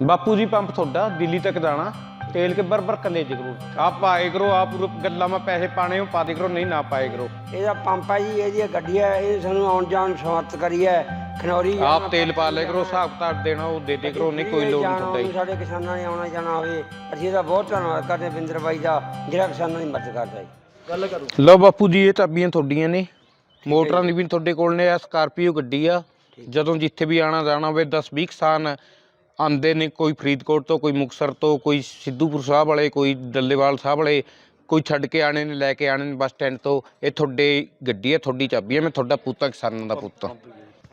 ਬਾਪੂ ਜੀ ਪੰਪ ਤੁਹਾਡਾ ਦਿੱਲੀ ਤੱਕ ਜਾਣਾ। ਤੇਲ ਕੇ ਬਰਬਰ ਕੱਲੇ ਜੇ ਕਰੋ। ਆਪ ਪਾਏ ਕਰੋ ਆਪ ਗੱਲਾਂ ਮੈਂ ਪੈਸੇ ਪਾਣੇ ਹੋ ਪਾ ਦੇ ਕਰੋ ਨਹੀਂ ਨਾ ਪਾਏ ਕਰੋ। ਇਹਦਾ ਪੰਪ ਹੈ ਜੀ ਇਹਦੀ ਗੱਡੀ ਹੈ ਇਹ ਸਾਨੂੰ ਆਉਣ ਜਾਣ ਸਮਰਥ ਕਰੀ ਹੈ ਖਨੌਰੀ ਆਪ ਤੇਲ ਪਾ ਲੈ ਕਰੋ ਹਿਸਾਬ ਕਿਤਾਬ ਦੇਣਾ ਉਹ ਦੇ ਦੇ ਕਰੋ ਨਹੀਂ ਕੋਈ ਲੋੜ ਨਹੀਂ ਤੁਹਾਡਾ। ਸਾਡੇ ਕਿਸਾਨਾਂ ਨੇ ਆਉਣਾ ਜਾਣਾ ਹੋਵੇ ਅਸੀਂ ਇਹਦਾ ਬਹੁਤ ਧੰਨਵਾਦ ਕਰਦੇ ਹਾਂ ਬਿੰਦਰ ਬਾਈ ਦਾ ਜਿਹੜਾ ਕਿਸਾਨਾਂ ਦੀ ਮਦਦ ਕਰਦਾ ਜੀ ਲਓ ਬਾਪੂ ਜੀ ਇਹ ਚਾਬੀਆਂ ਤੁਹਾਡੀਆਂ ਨੇ। ਮੋਟਰਾਂ ਦੀ ਵੀ ਤੁਹਾਡੇ ਕੋਲ ਨੇ ਆ ਸਕਾਰਪੀਓ ਗੱਡੀ ਆ। ਜਦੋਂ ਜਿੱਥੇ ਵੀ ਆਣਾ ਜਾਣਾ ਹੋਵੇ 10 20 ਕਿਸਾਨ ਆਂਦੇ ਨੇ ਕੋਈ ਫਰੀਦਕੋਟ ਤੋਂ ਕੋਈ ਮੁਕਸਰ ਤੋਂ ਕੋਈ ਸਿੱਧੂਪੁਰ ਸਾਹਿਬ ਵਾਲੇ ਕੋਈ ਡੱਲੇਵਾਲ ਸਾਹਿਬ ਵਾਲੇ ਕੋਈ ਛੱਡ ਕੇ ਆਣੇ ਨੇ ਲੈ ਕੇ ਆਣੇ ਨੇ ਬੱਸ ਸਟੈਂਡ ਤੋਂ। ਇਹ ਤੁਹਾਡੇ ਗੱਡੀ ਹੈ ਤੁਹਾਡੀ ਚਾਬੀ ਹੈ ਮੈਂ ਤੁਹਾਡਾ ਪੁੱਤਾਂ ਕਿਸਾਨਾਂ ਦਾ ਪੁੱਤ। ਹਾਂ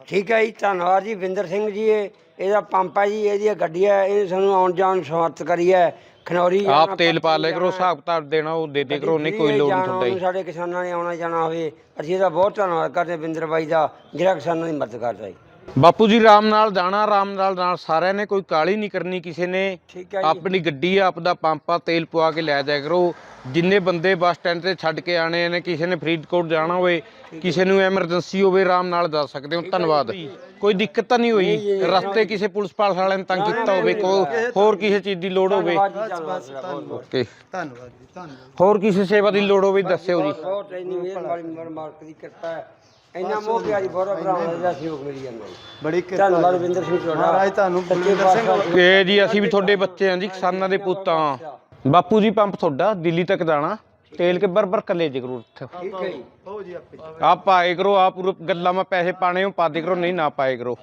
ਠੀਕ ਹੈ ਜੀ ਧੰਨਵਾਦ ਜੀ ਬਿੰਦਰ ਸਿੰਘ ਜੀ ਇਹ ਇਹਦਾ ਪੰਪ ਹੈ ਜੀ ਇਹਦੀ ਗੱਡੀ ਹੈ ਇਹ ਸਾਨੂੰ ਆਉਣ ਜਾਣ ਸਮਰਥ ਕਰੀ ਹੈ। ਖਨੌਰੀ ਆਪ ਤੇਲ ਪਾ ਲੈ ਕਰੋ ਹਿਸਾਬ ਕਿਤਾਬ ਦੇਣਾ ਉਹ ਦੇ ਦੇ ਕਰੋ ਨਹੀਂ ਕੋਈ ਲੋੜ ਨਹੀਂ ਤੁਹਾਡਾ ਸਾਡੇ ਕਿਸਾਨਾਂ ਨੇ ਆਉਣਾ ਜਾਣਾ ਹੋਵੇ ਅਸੀਂ ਇਹਦਾ ਬਹੁਤ ਧੰਨਵਾਦ ਕਰਦੇ ਹਾਂ ਬਿੰਦਰ ਬਾਈ ਦਾ ਜਿਹੜਾ ਕਿਸਾਨਾਂ ਦੀ ਮਦਦ ਕਰਦਾ ਜੀ। ਬਾਪੂ ਜੀ ਰਾਮ ਨਾਲ ਜਾਣਾ ਰਾਮ ਨਾਲ ਨਾਲ ਸਾਰਿਆਂ ਨੇ ਕੋਈ ਕਾਲੀ ਨਹੀਂ ਕਰਨੀ ਕਿਸੇ ਨੇ। ਠੀਕ ਹੈ ਜੀ। ਆਪਣੀ ਗੱਡੀ ਆ ਆਪਦਾ ਪੰਪ ਆ ਤੇਲ ਪਵਾ ਕੇ ਲੈ ਜਾਇਆ ਕਰੋ। ਜਿੰਨੇ ਬੰਦੇ ਬੱਸ ਸਟੈਂਡ ਤੇ ਛੱਡ ਕੇ ਆਣੇ ਨੇ ਕਿਸੇ ਨੇ ਫਰੀਦਕੋਟ ਜਾਣਾ ਹੋਵੇ ਕਿਸੇ ਨੂੰ ਐਮਰਜੈਂਸੀ ਹੋਵੇ ਆਰਾਮ ਨਾਲ ਜਾ ਸਕਦੇ ਹੋ। ਧੰਨਵਾਦ। ਕੋਈ ਦਿੱਕਤ ਤਾਂ ਨਹੀਂ ਹੋਈ? ਰਸਤੇ ਕਿਸੇ ਪੁਲਿਸ ਪਾਲਸ ਵਾਲਿਆਂ ਨੇ ਤੰਗ ਕੀਤਾ ਹੋਵੇ ਕੋਈ ਹੋਰ ਕਿਸੇ ਚੀਜ਼ ਦੀ ਲੋੜ ਹੋਵੇ? ਧੰਨਵਾਦ ਓਕੇ। ਧੰਨਵਾਦ ਜੀ ਧੰਨਵਾਦ। ਹੋਰ ਕਿਸੇ ਸੇਵਾ ਦੀ ਲੋੜ ਹੋਵੇ ਦੱਸਿਓ ਜੀ। ਬਹੁਤ ਇੰਨੀ ਮਿਹਰਬਾਨੀ ਮਰ ਮਾਲਕ ਦੀ ਕਿਰਪਾ ਹੈ। ਇੰਨਾ ਮੋਹ ਪਿਆਰੀ ਬੋਰਾ ਭਰਾਵਾਂ ਦਾ ਸਹਿਯੋਗ ਮਿਲ ਜਾਂਦਾ ਜੀ। ਬੜੀ ਕਿਰਪਾ ਧੰਨਵਾਦ ਬਿੰਦਰ ਸਿੰਘ ਤੁਹਾਡਾ ਮਹਾਰਾਜ ਤੁਹਾਨੂੰ ਬਲਵਿੰਦਰ ਸਿੰਘ ਇਹ ਜੀ ਅਸੀਂ ਵੀ ਤੁਹਾਡੇ ਬੱਚੇ ਹਾਂ ਜੀ ਕਿਸਾਨਾਂ ਦੇ ਪੁੱਤ ਹਾਂ ਬਾਪੂ ਜੀ ਪੰਪ ਤੁਹਾਡਾ ਦਿੱਲੀ ਤੱਕ ਜਾਣਾ। ਤੇਲ ਕੇ ਬਰਬਰ ਕੱਲੇ ਜੇ ਕਰੋ ਠੀਕ ਹੈ ਜੀ। ਹੋ ਜੀ ਆਪੇ। ਆਪ ਪਾਏ ਕਰੋ ਆਪ ਗੱਲਾਂ ਮੈਂ ਪੈਸੇ ਪਾਣੇ ਹੋ ਪਾ ਦੇ ਕਰੋ ਨਹੀਂ ਨਾ ਪਾਏ ਕਰੋ।